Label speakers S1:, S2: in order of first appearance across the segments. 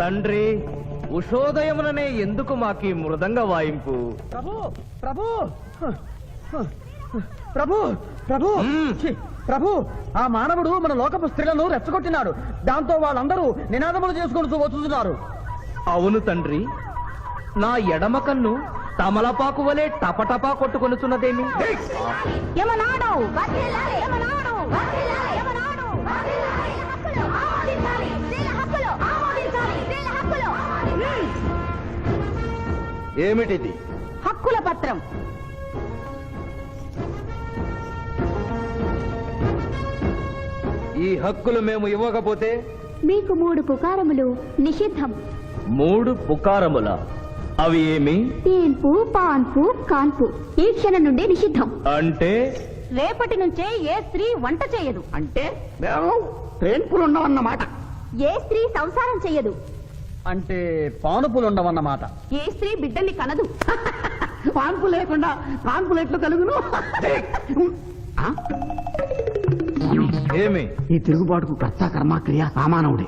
S1: తండ్రి ఉషోదయముననే ఎందుకు మాకి మృదంగ వాయింపు?
S2: ప్రభు ప్రభు! ప్రభు ప్రభు! ప్రభు! ఆ మానవుడు మన లోకపు స్త్రీలను రెచ్చగొట్టినాడు. దాంతో వాళ్ళందరూ నినాదములు చేసుకుంటూ వచ్చుతున్నారు
S1: అవును తండ్రి. నా ఎడమ కన్ను తమలపాకు వలె టపటపా కొట్టుకొనుచున్నదేమి?
S3: యమనాడు
S1: ఏమిటిది?
S3: హక్కుల పత్రం.
S1: ఈ హక్కులు మేము ఇవ్వకపోతే?
S3: మీకు మూడు పుకారములు నిషిద్ధం.
S1: మూడు పుకారముల? అవి ఏమి?
S3: తేన్పు పాన్పు కాన్పు. ఈ క్షణం నుండి నిషిద్ధం.
S1: అంటే?
S3: రేపటి నుంచే ఏ స్త్రీ వంట చేయదు.
S2: అంటే? మేము ట్రైన్పులు ఉండవన్నమాట
S3: ఏ స్త్రీ సంసారం చేయదు.
S2: అంటే పానుపులు ఉండవన్నమాట
S3: ఏ స్త్రీ బిడ్డల్ని కనదు.
S2: పాన్పు లేకుండా పాన్పులు ఎట్లు కలుగును? ఆ?
S1: ఏమి?
S2: ఈ తిరుగుబాటుకు కర్త కర్మక్రియ సామానవుడే.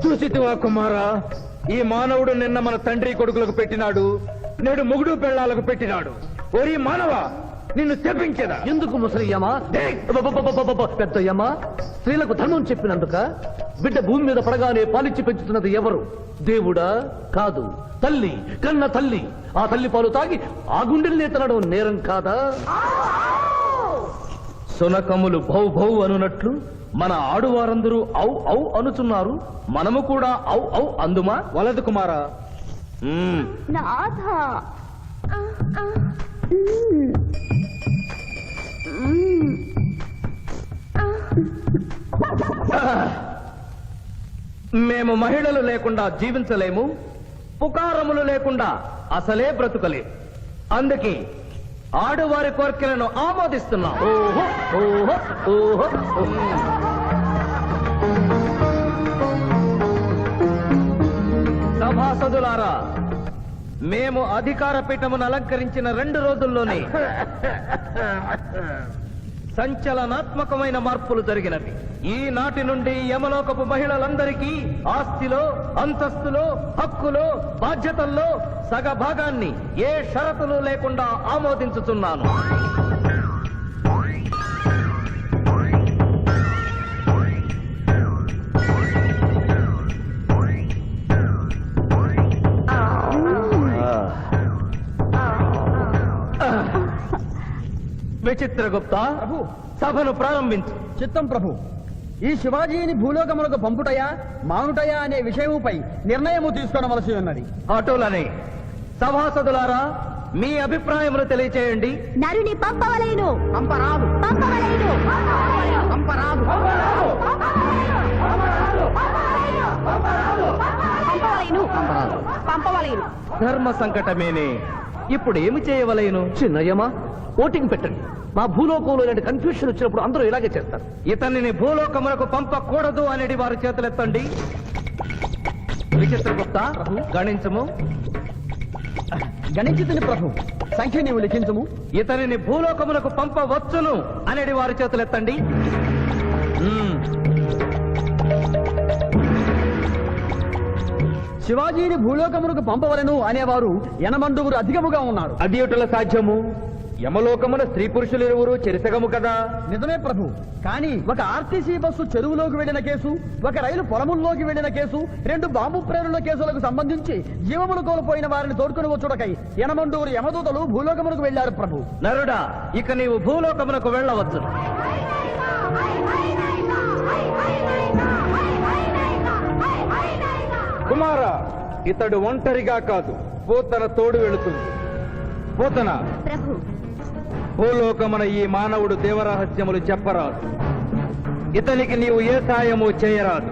S1: చూసితివా కుమారా? ఈ మానవుడు నిన్న మన తండ్రి కొడుకులకు పెట్టినాడు నేడు మొగుడు పెళ్ళాలకు పెట్టినాడు. ఓరి మానవ? నిన్ను చెప్పించదా
S4: ఎందుకు ముసలియమా పెద్దయ్యమా స్త్రీలకు ధర్మం చెప్పినందుక బిడ్డ భూమి మీద పడగానే పాలిచ్చి పెంచుతున్నది ఎవరు? దేవుడా? కాదు. తల్లి కన్న తల్లి. ఆ తల్లి పాలు తాగి ఆ గుండెల్ని తినడం నేరం కాదా?
S1: సునకములు భౌ భౌ అనునట్లు మన ఆడువారందరూ ఔ ఔ అనుచున్నారు. మనము కూడా ఔ ఔ అందుమా? వలదు కుమారా.
S3: నాథ
S1: మేము మహిళలు లేకుండా జీవించలేము పుకారములు లేకుండా అసలే బ్రతుకలేము అందుకే ఆడువారి కోరికలను ఆమోదిస్తున్నాం. సభాసదులారా మేము అధికార పీఠమును అలంకరించిన రెండు రోజుల్లోనే సంచలనాత్మకమైన మార్పులు జరిగినవి. ఈనాటి నుండి యమలోకపు మహిళలందరికీ ఆస్తిలో అంతస్తులో హక్కులో బాధ్యతల్లో సగ భాగాన్ని ఏ షరతులు లేకుండా ఆమోదించుతున్నాను విచిత్రగుప్త
S2: ప్రభు.
S1: సభను ప్రారంభించు.
S2: చిత్తం ప్రభు. ఈ శివాజీని భూలోకములకు పంపుటయా మానుటయా అనే విషయముపై నిర్ణయము తీసుకోవలసి ఉన్నది.
S1: అటులనే సభాసదులారా మీ అభిప్రాయములు తెలియచేయండి.
S3: నరుని పంపవలేను.
S2: పంపరాదు.
S3: పంపవలేను.
S2: పంపరాదు.
S3: పంపవలేను. పంపవలేను.
S1: ధర్మ సంకటమేనే? ఇప్పుడు ఏమి చేయవలేను
S4: చిన్నయ్యమా ఓటింగ్ పెట్టండి. మా భూలోకంలో ఇలాంటి కన్ఫ్యూషన్ వచ్చినప్పుడు అందరూ ఇలాగే చేస్తారు.
S1: ఇతనిని భూలోకములకు పంపకూడదు అనేది వారి చేతులెత్తండి. విచిత్రగుప్త గణించము.
S2: గణించుతుని ప్రభు. సంఖ్య నీవు లిఖించము.
S1: ఇతనిని భూలోకములకు పంపవచ్చును అనేది వారి చేతులెత్తండి.
S2: శివాజీని భూలోకమునకు పంపవలను అనేవారు ఎనమండుగురు అధికముగా ఉన్నారు
S1: అది ఎటుల సాధ్యము యమలోకమున స్త్రీ పురుషులు ఇరువురు చెరిసగము కదా
S2: నిజమే ప్రభు కానీ ఒక ఆర్టీసీ బస్సు చెరువులోకి వెళ్ళిన కేసు ఒక రైలు పొలముల్లోకి వెళ్ళిన కేసు రెండు బాంబు ప్రేరుల కేసులకు సంబంధించి జీవములు కోల్పోయిన వారిని తోడుకుని వచ్చుడకై ఎనమండూరు యమదూతలు భూలోకమునకు వెళ్ళారు ప్రభు
S1: నరుడా ఇక నీవు భూలోకమునకు వెళ్ళవచ్చు కుమార ఇతడు ఒంటరిగా కాదు. పోతన తోడు వెళుతుంది. పోతన.
S3: ప్రభు.
S1: భూలోకమున ఈ మానవుడు దేవరహస్యములు చెప్పరాదు. ఇతనికి నీవు ఏ సాయము చేయరాదు.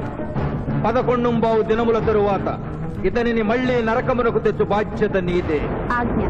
S1: పదకొండుంబావు దినముల తరువాత ఇతనిని మళ్ళీ నరకమునకు తెచ్చు బాధ్యత నీదే.
S3: ఆజ్ఞ.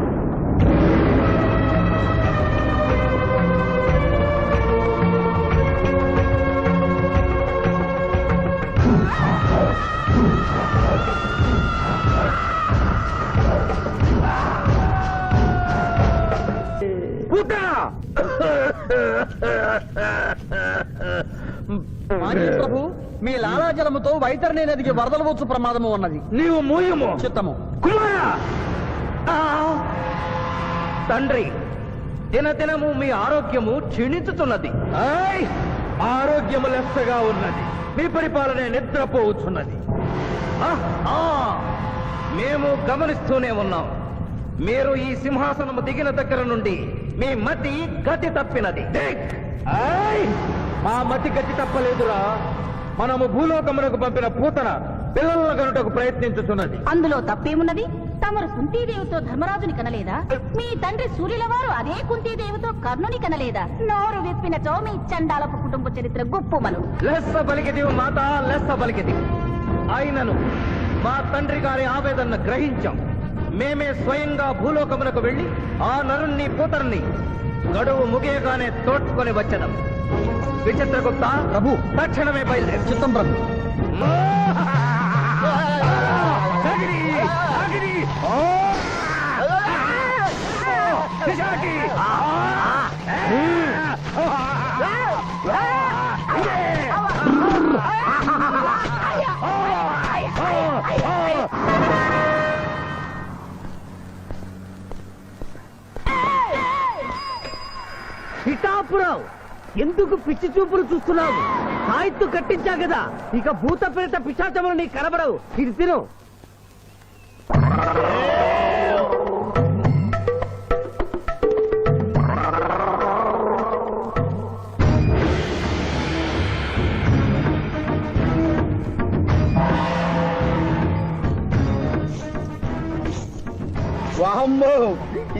S2: మాజీ ప్రభు మీ లాలాజలముతో వైతరణి నదికి వరదలు వచ్చు ప్రమాదము ఉన్నది
S1: నీవు మూయము
S2: చిత్తము
S1: కుమారా ఆ! తండ్రి దినదినము మీ ఆరోగ్యము క్షీణించుతున్నది! ఆరోగ్యము లెస్సగా ఉన్నది మీ పరిపాలన నిద్రపోవచ్చున్నది ఆ! ఆ! మేము గమనిస్తూనే ఉన్నాం మీరు ఈ సింహాసనము దిగిన దగ్గర నుండి మీ మతి గతి తప్పినది! మా మతి గతి తప్పలేదురా. మనము భూలోకమునకు పంపిన పూతన పిల్లల గనుటకు ప్రయత్నించుతున్నది
S3: అందులో తప్పేమున్నది? తమరు కుంతీదేవితో ధర్మరాజుని కనలేదా? మీ తండ్రి సూర్యుల వారు అదే కుంతీదేవితో కర్ణుని కనలేదా? నోరు విప్పినచో మీ చండాలపు కుటుంబ చరిత్ర గుప్పుమలు.
S1: లెస్స పలికిది మాత లెస్స పలికిది ఆయనను మా తండ్రి గారి ఆవేదన గ్రహించాం. మేమే స్వయంగా భూలోకమునకు వెళ్ళి ఆ నరుణ్ణి పూతరుని గడువు ముగియగానే తోడ్కొని వచ్చదం విచిత్రగుప్త
S2: ప్రభు
S1: తక్షణమే బయలుదేరి
S2: చిత్తం ప్రభు
S1: అగ్ని! అగ్ని!
S4: ఎందుకు పిచ్చి చూపులు చూస్తున్నావు? సాయిత్తు కట్టించా కదా ఇక భూత ప్రేత పిశాచములు నీ కనబడవు. ఇది తిను.
S2: వాహమ్మో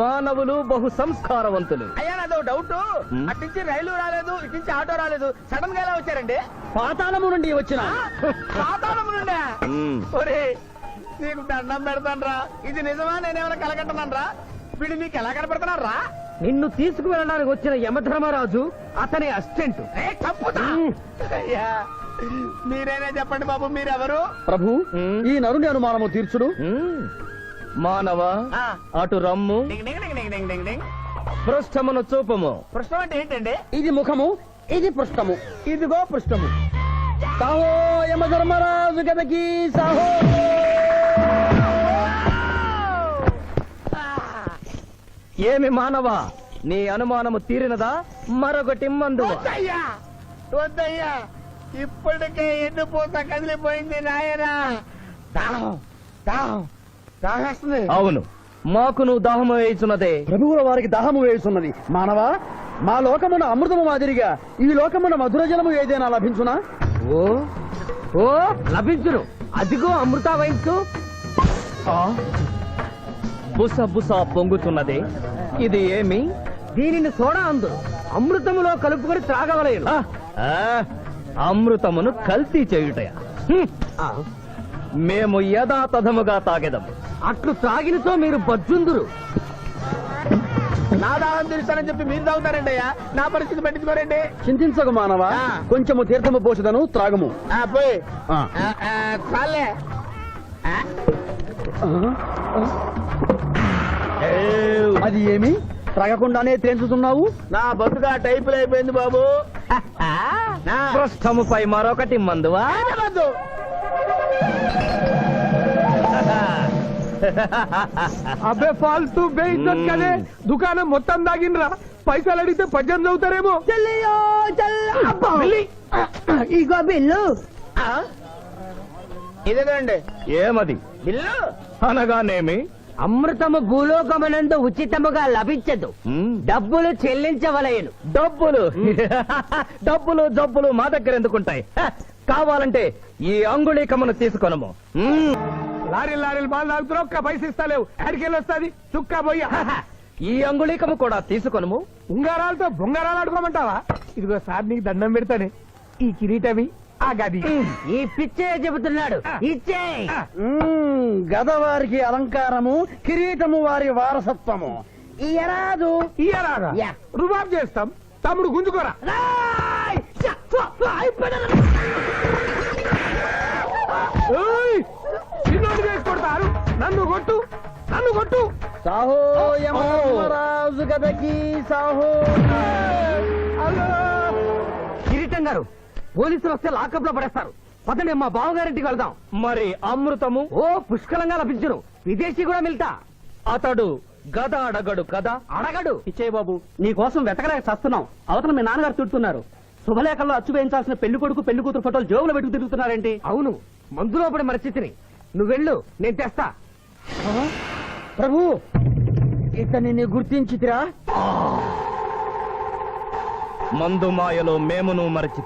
S1: మానవులు బహు సంస్కారవంతులు
S2: అయ్యా నాదో డౌట్
S1: మ్మ్.
S2: అట్నుంచి రైలు రాలేదు ఇట్నుంచి ఆటో రాలేదు. సడన్గా ఎలా వచ్చారండి? పాతాళము నుండి వచ్చిన. పాతాళము నుండి. ఒరే నీకు దండం పెడతానరా. ఇది నిజమా? నేనేమైనా కలగట్టనరా వీడు నీకు ఎలా కనపెడతానరా
S4: నిన్ను తీసుకువెళ్ళడానికి వచ్చిన యమధర్మరాజు అతని అసిస్టెంట్.
S2: అయ్యా మీరైనా చెప్పండి బాబు మీరెవరు? ప్రభు. ఈ నరుని అనుమానము తీర్చుడు.
S1: మానవ. అటు రమ్ము పృష్ఠమును చూపము.
S2: పృష్ఠం అంటే ఏంటండి? ఇది ముఖము ఇది పృష్ఠము ఇదిగో పృష్ఠము సాహో యమధర్మరాజు గదకి సాహో.
S1: ఏమి మానవ నీ అనుమానము తీరినదా? మరొకటి మందు
S2: వద్దయ్యా ఇప్పటికే ఎన్ను పూత కదిలిపోయింది నాయనా. దాహం దాహం
S1: అవును. మాకును దాహము వేయుచున్నదే.
S2: ప్రభువుల వారికి దాహము వేస్తున్నది మానవా మా లోకమున అమృతము మాదిరిగా ఈ లోకమున మధుర జలము ఏదైనా లభించునా?
S4: ఓ ఓ లభించును. అదిగో అమృత వయస్సు
S1: బుస బుస పొంగుతున్నదే. ఇది ఏమి?
S4: దీనిని సోడా అందు. అమృతములో కలుపుకొని
S1: ఆ, అమృతమును కల్తీ చేయుటయా. మేము యథాతథముగా తాగెదం
S4: అట్లు త్రాగినతో మీరు బజ్జుందురు.
S2: నా దాహం తీరుస్తానని చెప్పి మీరు తాగుతారండి అయ్యా. నా పరిస్థితి పట్టించుకోరండి. చింతించకు మానవా. కొంచెము తీర్థము పోషదను త్రాగము. పోయి. చాలే. అది ఏమి? త్రాగకుండానే తేల్చుతున్నావు? నా బతుగా టైపులు అయిపోయింది బాబు.
S1: పృష్ఠముపై మరొకటి మందువా?
S4: అబ్బే ఫాల్తూ బేయిద్దత్
S1: కదే.
S4: దుకాణం మొత్తం దాగినరా పైసలు అడిగితే పద్యం చదువుతారేమో. ఇగో బిల్లు.
S2: ఇదేనండి
S1: ఏమది?
S2: బిల్లు?
S1: అనగానేమి?
S4: అమృతము భూలోకమనందు ఉచితముగా లభించదు. డబ్బులు చెల్లించవలయను
S2: డబ్బులు. డబ్బులు జబ్బులు మా దగ్గర ఎందుకుంటాయి? కావాలంటే ఈ అంగుళీకమును తీసుకొనము.
S5: లారీ లారీలు బాగా తాగుతున్నావు ఒక్క పైసలు ఇస్తలేవు అడికెళ్ళి వస్తుంది? చుక్క పోయి
S2: ఈ అంగుళీకము కూడా తీసుకొనము?
S5: ఉంగారాలతో బొంగారాలు ఆడుకోమంటావా? ఇదిగో సార్ నీకు దండం పెడతానే. ఈ కిరీటమి ఆ గది.
S4: ఈ పిచ్చే చెబుతున్నాడు. ఇచ్చే.
S2: గద వారికి అలంకారము కిరీటము వారి వారసత్వము. ఇయరాదు
S5: ఇయ్యరాగా
S2: యా.
S5: రుబాబ్ చేస్తాం. తమ్ముడు గుంజుకోరా. ఏయ్! నన్ను కొట్టు నన్ను కొట్టు.
S2: సాహో యమధర్మరాజు గదకి సాహో.
S4: కిరీటం గారు పోలీసులు వస్తే లాకప్లో పడేస్తారు. పదండి మా బావగారింటికి వెళ్దాం.
S2: మరి అమృతము?
S4: ఓ పుష్కలంగా లభించును. విదేశీ కూడా మిల్తా
S2: అతడు గద అడగడు కదా?
S4: అడగడు.
S2: ఇచ్చే బాబు. నీ కోసం వెతకలేక చస్తున్నాం. అవతల మీ నాన్నగారు తిడుతున్నారు. శుభలేఖల్లో అచ్చు వేయించాల్సిన పెళ్ళి కొడుకు పెళ్ళి కూతురు ఫోటోలు జోబులో పెట్టుకు తిరుగుతున్నారేంటి?
S4: అవును. మందులో పడి మరచితిని. నువ్వు వెళ్ళు నేను తెస్తా.
S2: ప్రభు ఇతనిని గుర్తించితిరా?
S1: మందు మాయలో మేమును మరచి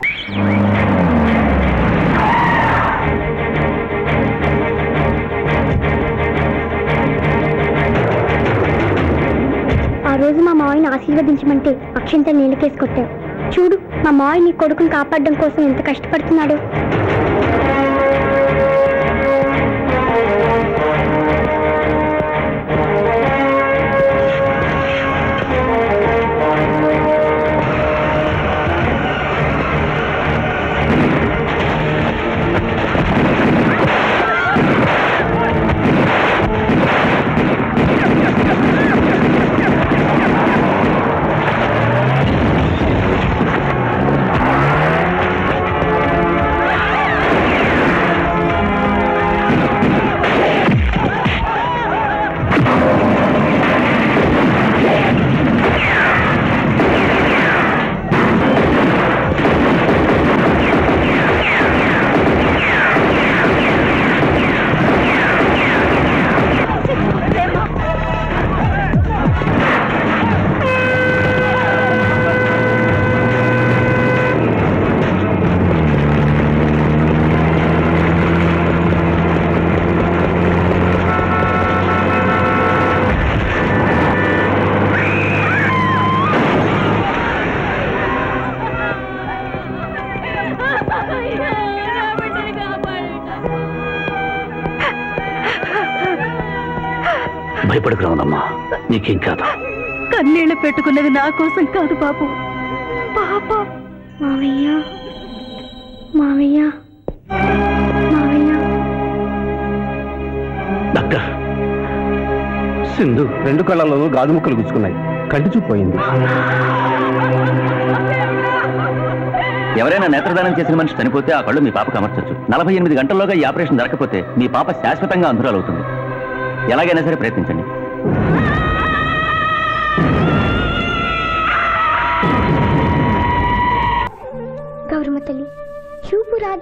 S6: ఆ రోజు మా మావయ్యని ఆశీర్వదించమంటే అక్షంత నీళ్ళకేసి కొట్టావు చూడు మా మావయ్య నీ కొడుకుని కాపాడడం కోసం ఎంత కష్టపడుతున్నాడు.
S7: పెట్టుకున్నది నా కోసం కాదు బాబు. పాప.
S6: మావయ్య. మావయ్య. మావయ్య.
S8: డాక్టర్ సింధు రెండు కళ్ళలోనూ గాజు ముక్కలు గుచ్చుకున్నాయి. కంటి చూపు పోయింది.
S9: ఎవరైనా నేత్రదానం చేసిన మనిషి చనిపోతే ఆ కళ్ళు మీ పాపకు అమర్చొచ్చు. నలభై ఎనిమిది గంటల్లోగా ఈ ఆపరేషన్ జరగకపోతే మీ పాప శాశ్వతంగా అంధురాలవుతుంది. ఎలాగైనా సరే ప్రయత్నించండి.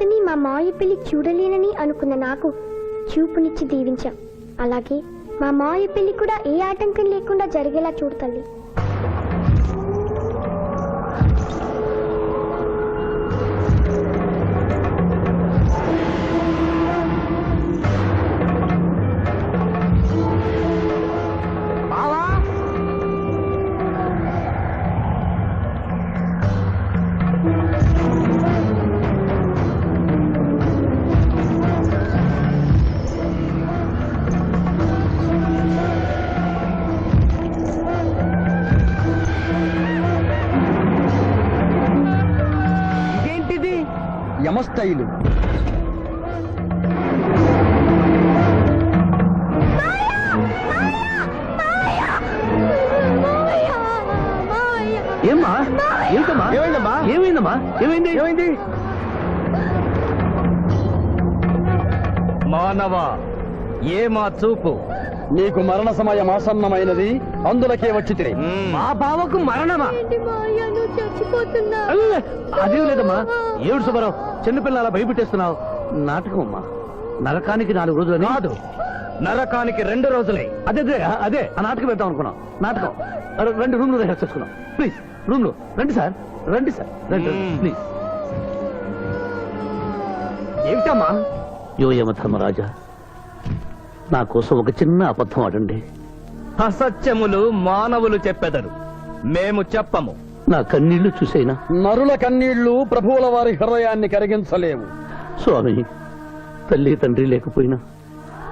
S6: అతని మా మావయ్య పెళ్ళి చూడలేనని అనుకున్న నాకు చూపునిచ్చి దీవించాం. అలాగే మా మాయ పెళ్ళి కూడా ఏ ఆటంకం లేకుండా జరిగేలా చూడు
S2: యమస్థైలు
S8: ఏమ్మా? ఏంటమ్మా?
S2: ఏమైందమ్మా?
S8: ఏమైందమ్మా? ఏమైంది?
S2: ఏమైంది?
S1: మానవ ఏ మా చూపు?
S2: నీకు మరణ సమయం ఆసన్నమైనది. అందులకే వచ్చి
S4: మా బావకు మరణమా?
S8: అదేం లేదమ్మా. ఏడు సుబ్బారావు చిన్నపిల్లల భయపెట్టేస్తున్నావు. నాటకం అమ్మా. నరకానికి నాలుగు రోజులు
S2: కాదు.
S1: నరకానికి రెండు రోజులే.
S4: అదే అదే అదే. ఆ నాటకం పెడతాం అనుకున్నాం. నాటకం. రండి రూమ్లో రిహార్స్ చేసుకున్నాం. ప్లీజ్ రూమ్లో రండి సార్ రండి సార్ రండి. ప్లీజ్.
S10: ఏమిటమ్మా?
S4: యో యమ ధర్మరాజా నా కోసం ఒక చిన్న అబద్ధం ఆడండి.
S1: అసత్యములు మానవులు చెప్పెదరు. మేము చెప్పము.
S4: నా కన్నీళ్ళు చూసైనా?
S2: నరుల కన్నీళ్ళు ప్రభువుల వారి హృదయాన్ని కరిగించలేవు.
S4: స్వామి తల్లి తండ్రి లేకపోయినా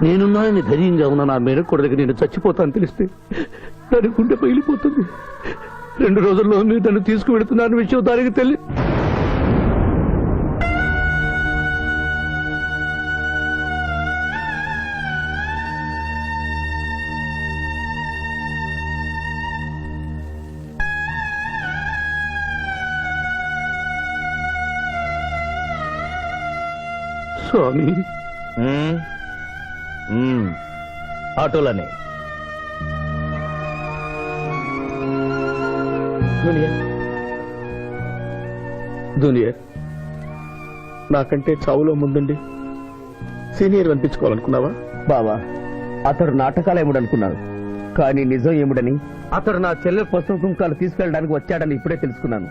S4: నేనున్నానని ధైర్యంగా ఉన్న నా మేడ కొడలికి నేను చచ్చిపోతాను తెలిస్తే దాని గుండె పగిలిపోతుంది. రెండు రోజుల్లో మీరు నన్ను తీసుకువెడుతున్నారన్న విషయం దానికి తెలియ స్వామి.
S1: అటులనే
S5: జూనియర్. నాకంటే చావులో ముందుండి సీనియర్ అనిపించుకోవాలనుకున్నావా?
S10: బావా అతడు నాటకాలు ఏముడనుకున్నాడు కానీ నిజం ఏముడని అతడు నా చెల్లె పసుపు కుంకాలు తీసుకెళ్ళడానికి వచ్చాడని ఇప్పుడే తెలుసుకున్నాను.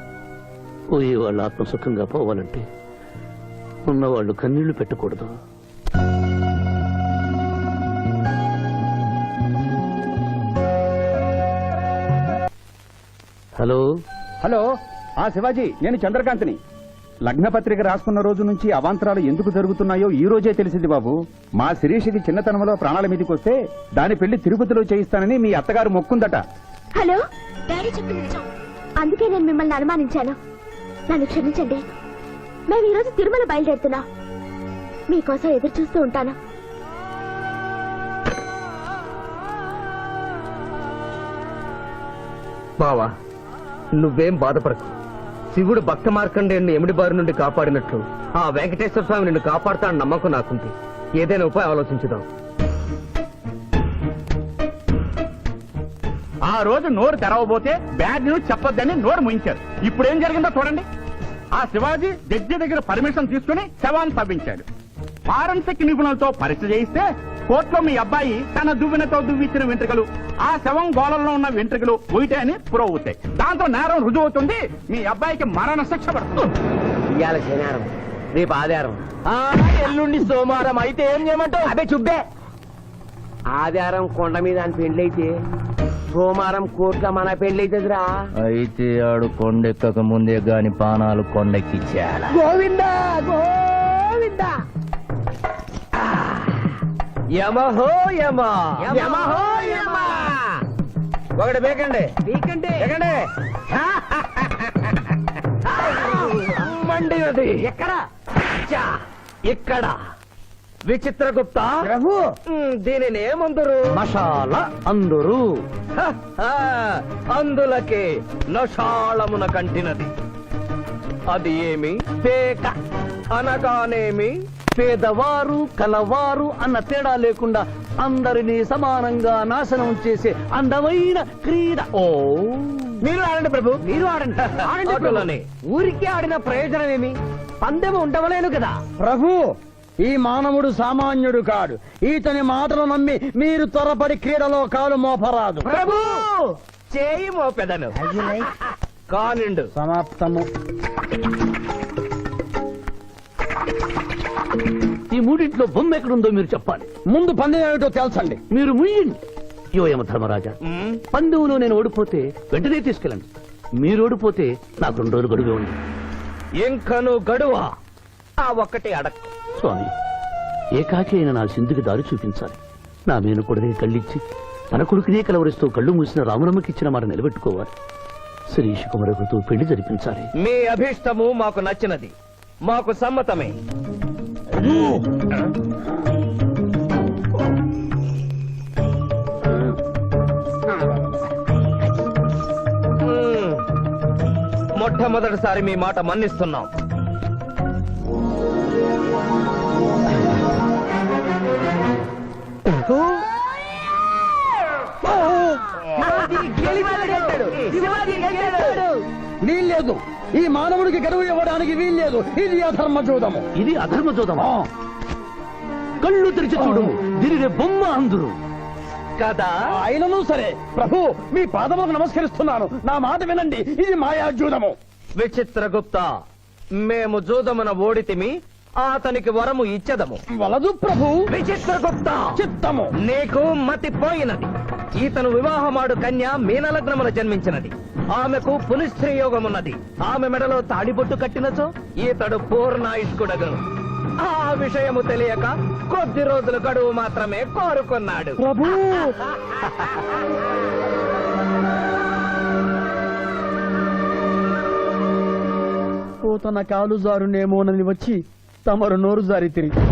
S4: పోయే వాళ్ళు ఆత్మసుఖంగా పోవాలంటే ఉన్నవాళ్ళు కన్నీళ్ళు పెట్టకూడదు. హలో?
S11: హలో ఆ శివాజీ నేను చంద్రకాంత్ని. లగ్నపత్రిక రాసుకున్న రోజు నుంచి అవాంతరాలు ఎందుకు జరుగుతున్నాయో ఈ రోజే తెలిసింది బాబు. మా శిరీషికి చిన్నతనంలో ప్రాణాల మీదకి వస్తే దాని పెళ్ళి తిరుపతిలో చేయిస్తానని మీ అత్తగారు మొక్కుందట.
S6: హలో డాడీ చెప్పింది అందుకే నేను మిమ్మల్ని అనుమానించాను. నన్ను క్షమించండి. మేము ఈరోజు తిరుమల బయలుదేరుతున్నా. మీకోసం ఎదురు చూస్తూ ఉంటాను.
S10: బావా నువ్వేం బాధపడకు. శివుడు భక్త మార్కండేయుని ఎమిడి బారి నుండి కాపాడినట్లు ఆ వెంకటేశ్వర స్వామి నిన్ను కాపాడుతాడని నమ్మకం నాకుంది. ఏదైనా ఉపాయం ఆలోచించుదాం.
S11: ఆ రోజు నోరు తెరవబోతే బ్యాడ్ న్యూస్ చెప్పొద్దని నోరు ముయించారు. ఇప్పుడు ఏం జరిగిందో చూడండి. ఆ శివాజీ జడ్జి దగ్గర పర్మిషన్ తీసుకుని శవాన్ని తవ్వించాడు. ఫారెన్సిక్ నిపుణులతో పరీక్ష చేయిస్తే కోర్టులో మీ అబ్బాయి తన దువ్వెనతో దువ్విచ్చిన వెంట్రుకలు ఆ శవం గోళంలో ఉన్న వెంట్రుకలు అని ప్రూవ్ అవుతాయి దాంతో నేరం రుజువు అవుతుంది. మీ అబ్బాయికి మరణ శిక్ష పడుతుంది.
S10: ఇవాళ శనివారం రేపు ఆధారం
S1: ఎల్లుండి సోమవారం. అయితే ఏం చేయమంటావు?
S10: అదే చుబ్బే. ఆధారం కొండ మీద అని పెళ్ళైతే సోమవారం కోట్ల మన పెళ్ళైతుందిరా
S1: అయితే ఆడు కొండెక్కక ముందే గాని పానాలు కొండెక్కిచ్చేయాల?
S10: గోవిందా గోవిందా.
S1: యమహో యమ.
S10: యమహో యమ.
S1: ఒకటి బేకండి.
S10: నీకంటే
S1: బేకండి. మండినది
S10: ఎక్కడ?
S1: చా, ఇక్కడ విచిత్రగుప్త
S10: ప్రభు
S1: దీనిని ఏమందరు?
S4: మషాల అందరూ.
S1: అందులకే నషాళమున కంటినది. అది ఏమి? పేక. అనగానేమి?
S4: పేదవారు కలవారు అన్న తేడా లేకుండా అందరినీ సమానంగా నాశనం చేసే అందమైన క్రీడ. ఓ!
S10: మీరు ఆడండి ప్రభు. మీరు ఆడండి. ఆడండి. ఊరికే ఆడిన ప్రయోజనం ఏమి? పందెం ఉండవలేను కదా.
S2: ప్రభు! ఈ మానవుడు సామాన్యుడు కాడు. ఈతని మాటలు నమ్మి మీరు త్వరపడి క్రీడలో కాలు మోపరాదు.
S1: ప్రభు! చేయి మోపెదను. కానిండు.
S2: సమాప్తము.
S4: ఈ మూడింట్లో బొమ్మ ఎక్కడుందో మీరు చెప్పాలి.
S2: ముందు పందెం ఏమిటో తెలుసండి.
S4: మీరు ముయ్యండి. యోయమ ధర్మరాజా పందెంలో నేను ఓడిపోతే వెంటనే తీసుకెళ్ళండి. మీరు ఓడిపోతే నాకు రెండు రోజులు గడువే ఉంది
S1: ఇంకను గడువా? ఆ ఒక్కటి అడక్
S4: స్వామి ఏకాకి అయిన నా సింధుకి దారి చూపించాలి. నా మేను కొడుకుని కళ్ళిచ్చి తన కొడుకునే కలవరిస్తూ కళ్ళు మూసిన రామరమ్మకి ఇచ్చిన మాట నిలబెట్టుకోవాలి. శిరీష్ కుమరకుతో పెళ్ళి జరిపించాలి.
S1: మీ అభీష్టము మాకు నచ్చినది. మాకు సమ్మతమే. మ్మ్. మొట్టమొదటిసారి మీ మాట మన్నిస్తున్నాం.
S2: వీల్లేదు. ఈ మానవుడికి గడువు ఇవ్వడానికి వీల్లేదు. ఇది అధర్మ జూదము
S4: ఇది అధర్మ చూద్దామా కళ్ళు తెరిచి చూడు. దీనిని బొమ్మ అందురు. కదా?
S2: ఆయనను సరే. ప్రభు మీ పాదములకు నమస్కరిస్తున్నాను. నా మాట వినండి. ఇది మాయాజూదము.
S1: విచిత్రగుప్త మేము జూదమున ఓడితిమి అతనికి వరము ఇచ్చదము.
S2: వలదు ప్రభు.
S1: విచిత్రగుప్త!
S2: చిత్తము.
S1: నీకు మతి పోయినది. ఈతను వివాహమాడు కన్య మీనలగ్నమున జన్మించినది. ఆమెకు పునిస్త్రీ యోగమున్నది. ఆమె మెడలో తాడిబొట్టు కట్టినచో ఈతడు పూర్ణాయుష్కుడగను ఆ విషయము తెలియక కొద్ది రోజుల గడువు మాత్రమే కోరుకున్నాడు.
S2: ప్రభు. పోతన కాలు జారునేమోనని వచ్చి తమరు నోరు జారి తిరిగి.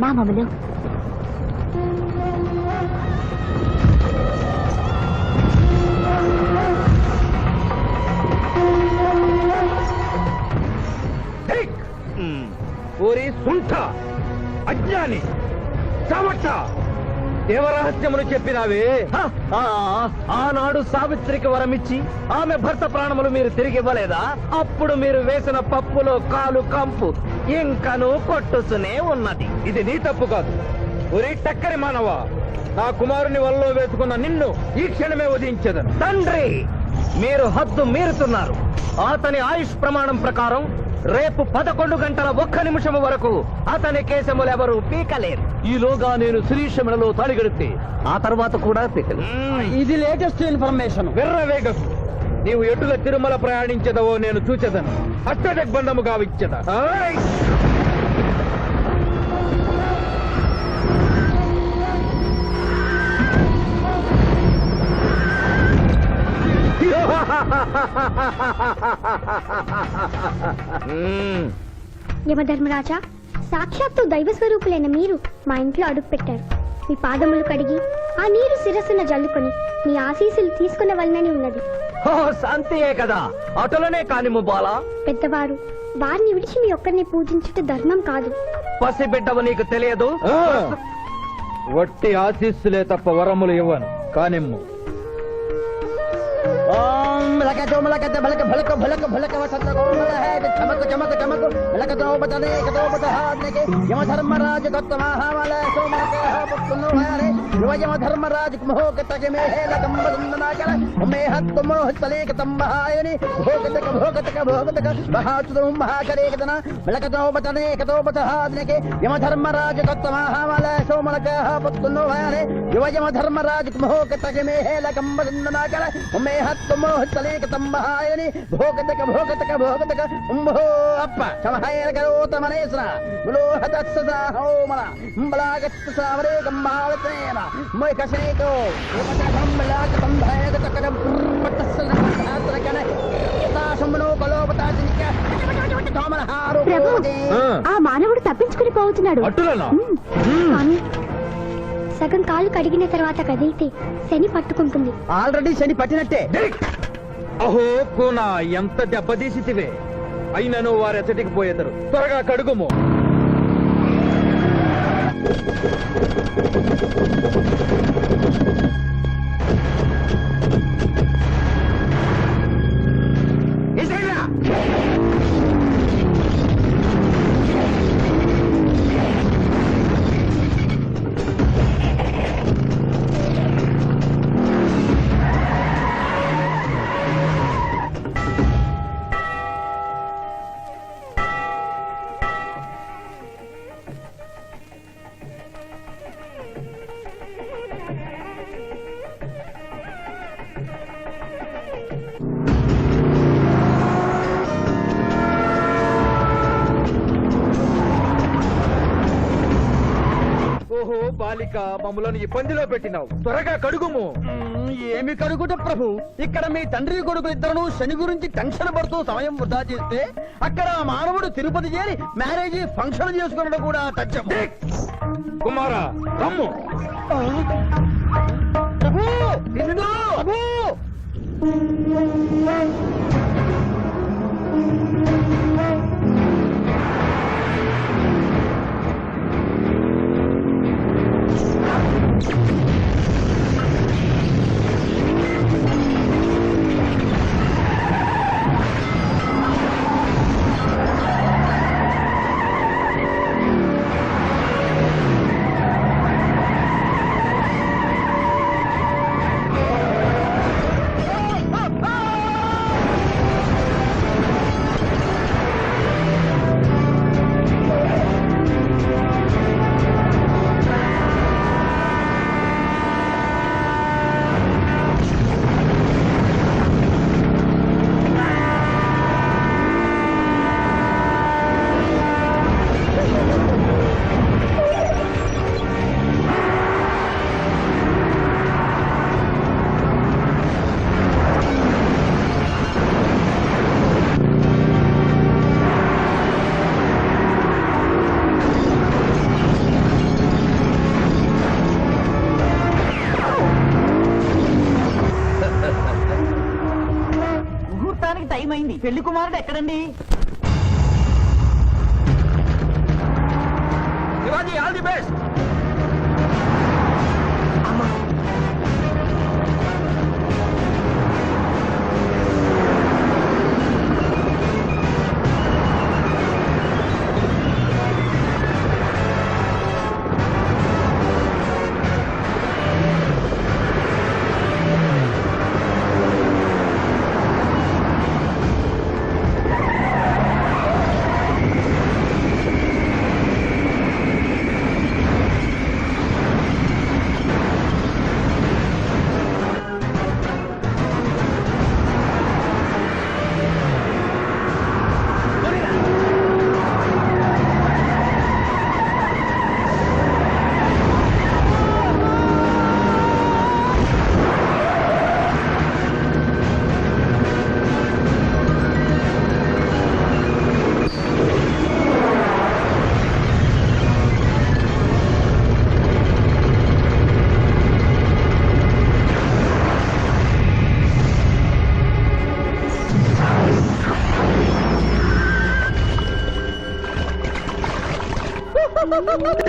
S6: หน้า
S12: มามันเร็
S1: ว దేవరహస్యమును చెప్పినావే. ఆనాడు సావిత్రికి వరమిచ్చి ఆమె భర్త ప్రాణములు మీరు తిరిగి ఇవ్వలేదా? అప్పుడు మీరు వేసిన పప్పులో కాలు కంపు ఇంకను కొట్టుతూనే ఉన్నది.
S12: ఇది నీ తప్పు కాదు. ఒరి టక్కరి మానవ నా కుమారుని వల్లో వేసుకున్న నిన్ను ఈ క్షణమే వధించదను.
S1: తండ్రి మీరు హద్దు మీరుతున్నారు. అతని ఆయుష్ ప్రమాణం ప్రకారం రేపు పదకొండు గంటల ఒక్క నిమిషం వరకు అతని కేశములెవరూ పీకలేరు.
S4: ఈలోగా నేను శిరీష మెడలో తాళిగడితే ఆ తర్వాత కూడా పీకలేదు.
S2: ఇది లేటెస్ట్ ఇన్ఫర్మేషన్.
S12: వెర్రవేగకు నీవు ఎటుల తిరుమల ప్రయాణించదవో నేను చూచెదను. అష్టదిగ్బంధము గావిచ్చద
S6: యమధర్మరాజా సాక్షాత్తు దైవ స్వరూపులైన మీరు మా ఇంట్లో అడుగు పెట్టారు. మీ పాదములు కడిగి ఆ నీరు శిరస్సున జల్లుకొని మీ ఆశీస్సులు తీసుకున్న వలనని ఉన్నది.
S1: ఓ శాంతియే కదా. అటులనే కానిము బాలా.
S6: పెద్దవారు వారిని విడిచి మీ ఒక్కరిని పూజించుట ధర్మం కాదు.
S1: పసిబిడ్డవు నీకు తెలియదు!
S12: వట్టి ఆశీస్సులే తప్ప వరములు ఇవ్వను. కానిమ్ము.
S2: 啊 भलक जो मलक ते भलक भलक भलक भलक वसंत को मल है। चमक चमक चमक भलक दो बतने एक दो बता हाथ लेके यम धर्म धर्मराज गौतम हावल सो मलक हा पुनो हरे। युव यम धर्म राज मोह के तग में है लकम बंदना कर हमें हत मोह चले के तम बहायनि भोग तक भोग तक भोग तक महा तुम महा करे एक दना भलक दो बतने एक दो बता हाथ लेके यम धर्म धर्मराज गौतम हावल सो मलक हा पुनो हरे। युव यम धर्म राज मोह के तग में है लकम बंदना कर हमें हत मोह चले ధాత్రకన యతాశంబనో కలోపతాజినిక తోమల హారు
S6: ప్రభు
S12: ఆ.
S6: ఆ మానవుడు తప్పించుకుని పోతున్నాడు సగం కాలు కడిగిన తర్వాత కదిలితే శని పట్టుకుంటుంది.
S2: ఆల్రెడీ శని పట్టినట్టే.
S12: అహో కోనా ఎంత దెబ్బతీసితివే. అయినను వారెచ్చటికి పోయేతారు త్వరగా కడుగుము. మమ్మలను ఇబ్బందిలో పెట్టినావు. త్వరగా కడుగుము.
S2: ఏమి కరుగుట ప్రభు? ఇక్కడ మీ తండ్రి కొడుకు ఇద్దరు శని గురించి టెన్షన్ పడుతూ సమయం వృధా చేస్తే అక్కడ మానవుడు తిరుపతి చేరి మ్యారేజ్ ఫంక్షన్ చేసుకున్నట్టు కూడా తథ్యం
S12: కుమారా రమ్ము.
S2: ప్రభు! ప్రభు!
S13: పెళ్ళి కుమారుడు ఎక్కడండి?
S12: Oh,